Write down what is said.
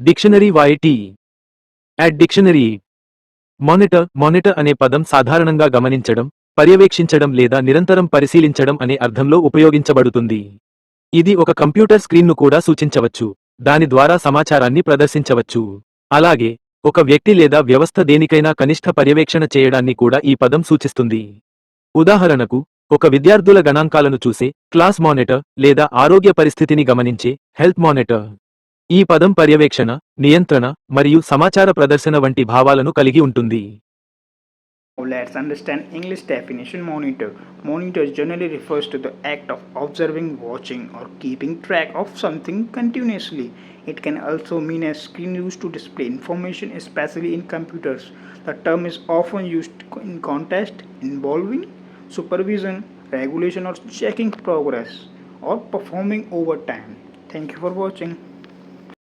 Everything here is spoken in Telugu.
డిక్షనరీ వైటి యాడ్ డిక్షనరీ మానిటర్ మానిటర్ అనే పదం సాధారణంగా గమనించడం పర్యవేక్షించడం లేదా నిరంతరం పరిశీలించడం అనే అర్థంలో ఉపయోగించబడుతుంది. ఇది ఒక కంప్యూటర్ స్క్రీన్ను కూడా సూచించవచ్చు దాని ద్వారా సమాచారాన్ని ప్రదర్శించవచ్చు. అలాగే ఒక వ్యక్తి లేదా వ్యవస్థ దేనికైనా కనిష్ట పర్యవేక్షణ చేయడాన్ని కూడా ఈ పదం సూచిస్తుంది. ఉదాహరణకు ఒక విద్యార్థుల గణాంకాలను చూసే క్లాస్ మానిటర్ లేదా ఆరోగ్య పరిస్థితిని గమనించే హెల్త్ మానిటర్. ఈ పదం పర్యవేక్షణ నియంత్రణ మరియు సమాచార ప్రదర్శన వంటి భావాలను కలిగి ఉంటుంది Now let's understand English definition monitor. Monitor generally refers to the act of observing, watching, or keeping track of something continuously. It can also mean a screen used to display information, especially in computers. The term is often used in context involving supervision, regulation, or checking progress or performing over time. Thank you for watching.